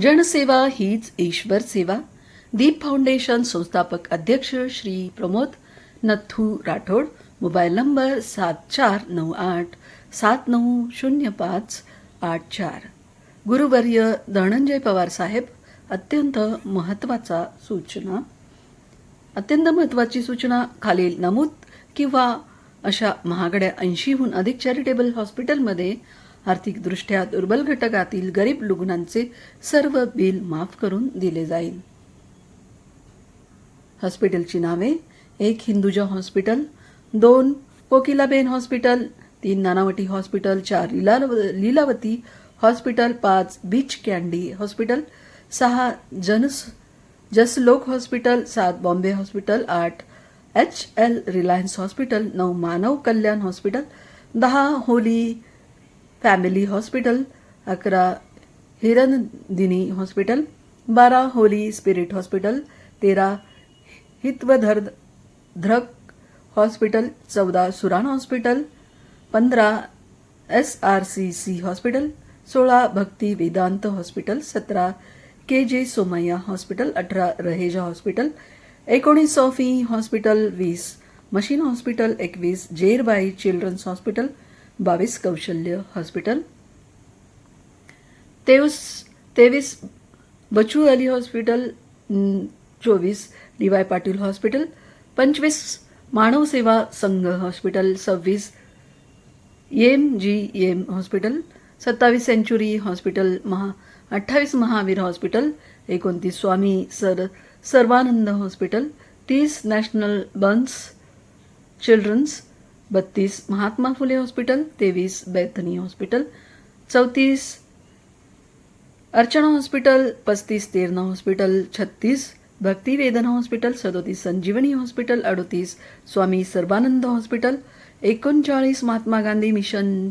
जनसेवा हीच ईश्वर सेवा. दीप फाउंडेशन संस्थापक अध्यक्ष श्री प्रमोद नथू राठोड. मोबाईल नंबर सात चार नऊ आठ सात नऊ शून्य पाच आठ चार. गुरुवर्य धनंजय पवार साहेब अत्यंत महत्त्वाचा सूचना. अत्यंत महत्त्वाची सूचना खालील नमूद किंवा अशा महागड्या ऐंशीहून अधिक चॅरिटेबल हॉस्पिटलमध्ये आर्थिकदृष्ट्या दुर्बल घटकातील गरीब रुग्णांचे सर्व बिल माफ करून दिले जाईल. हॉस्पिटलची नावे एक हिंदुजा हॉस्पिटल दोन कोकिलाबेन हॉस्पिटल तीन नानावटी हॉस्पिटल चार लीलाव लीलावती हॉस्पिटल पाच बीच कॅन्डी हॉस्पिटल सहा जनस जसलोक हॉस्पिटल सात बॉम्बे हॉस्पिटल आठ एच एल रिलायन्स हॉस्पिटल नऊ मानव कल्याण हॉस्पिटल दहा होली फॅमिली हॉस्पिटल, अकरा हिरणदिनी हॉस्पिटल बारा होली स्पिरिट हॉस्पिटल तेरा हित्वधर्द ध्रक हॉस्पिटल चौदा सुराण हॉस्पिटल पंधरा S R C C hospital सोळा भक्ती वेदांत हॉस्पिटल सतरा के जे सोमय्या हॉस्पिटल, अठरा रहेजा हॉस्पिटल, एकोणीस सोफी हॉस्पिटल, वीस मशीन हॉस्पिटल, एकवीस जेरबाई चिल्ड्रन्स हॉस्पिटल बावीस कौशल्य हॉस्पिटल. तेवीस तेवीस बचू अली हॉस्पिटल चोवीस डी वाय पाटील हॉस्पिटल पंचवीस मानव सेवा संघ हॉस्पिटल सव्वीस एम जी एम हॉस्पिटल सत्तावीस सेंचुरी हॉस्पिटल महा अठ्ठावीस महावीर हॉस्पिटल एकोणतीस स्वामी सर सर्वानंद हॉस्पिटल तीस नॅशनल बन्स चिल्ड्रन्स बत्तीस महात्मा फुले हॉस्पिटल तेवीस बेथनी हॉस्पिटल चौतीस अर्चना हॉस्पिटल पस्तीस तेरणा हॉस्पिटल छत्तीस भक्ती वेदना हॉस्पिटल सदोतीस संजीवनी हॉस्पिटल अडोतीस स्वामी सर्वानंद हॉस्पिटल एकोणचाळीस महात्मा गांधी मिशन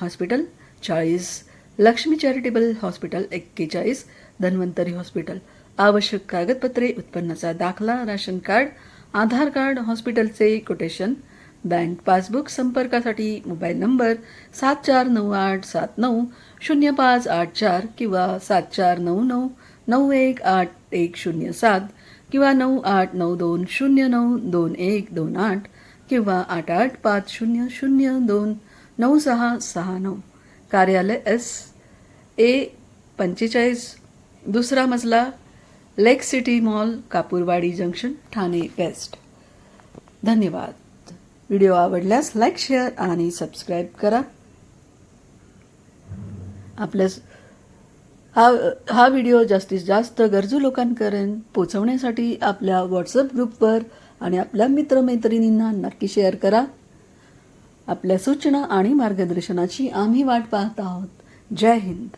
हॉस्पिटल चाळीस लक्ष्मी चॅरिटेबल हॉस्पिटल एक्केचाळीस धन्वंतरी हॉस्पिटल. आवश्यक कागदपत्रे उत्पन्नाचा दाखला राशन कार्ड आधार कार्ड हॉस्पिटलचे कोटेशन बँक पासबुक संपर्कासाठी मोबाईल नंबर सात चार नऊ आठ सात नऊ शून्य पाच आठ चार किंवा सात चार नऊ नऊ नऊ एक आठ एक शून्य सात किंवा नऊ आठ नऊ दोन शून्य नऊ दोन एक दोन आठ किंवा आठ आठ पाच शून्य शून्य दोन नऊ सहा सहा नऊ. कार्यालय एस ए पंचेचाळीस, दुसरा मजला, lake city mall, Kapurwadi junction, Thane west. धन्यवाद. व्हिडिओ आवडल्यास लाईक शेअर आणि सबस्क्राईब करा. आपल्या हा हा व्हिडिओ जास्तीत जास्त गरजू लोकांपर्यंत पोचवण्यासाठी आपल्या व्हॉट्सअप ग्रुपवर आणि आपल्या मित्रमैत्रिणींना नक्की शेअर करा. आपल्या सूचना आणि मार्गदर्शनाची आम्ही वाट पाहत आहोत. जय हिंद.